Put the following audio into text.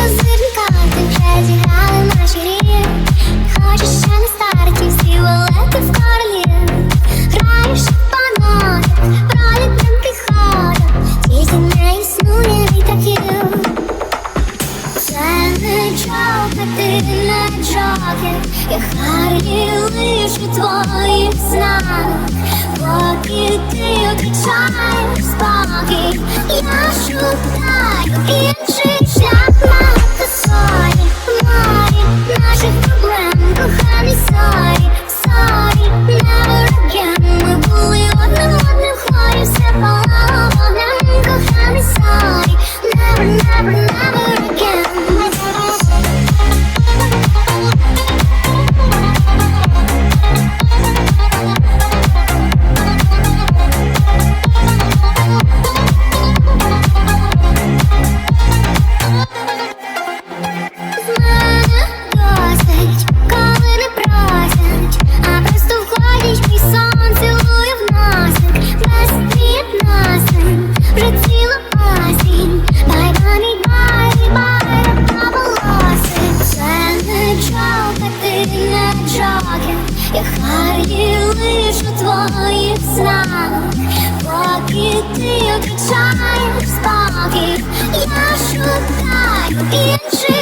козирника, ти вже зіграли наші грі. Хочеш ще на старті, всі валети в королі. Граєш по нотах, пролітним підходом. Тільки не існує літаків. Це не джокер, ти не джокер, я Харлі лиш твоїх снах. Поки ти втрачаєш спокій, я шукаю інший джокер, я Харлі лиш у твоїх. Поки ти втрачаєш спокій, я шукаю інший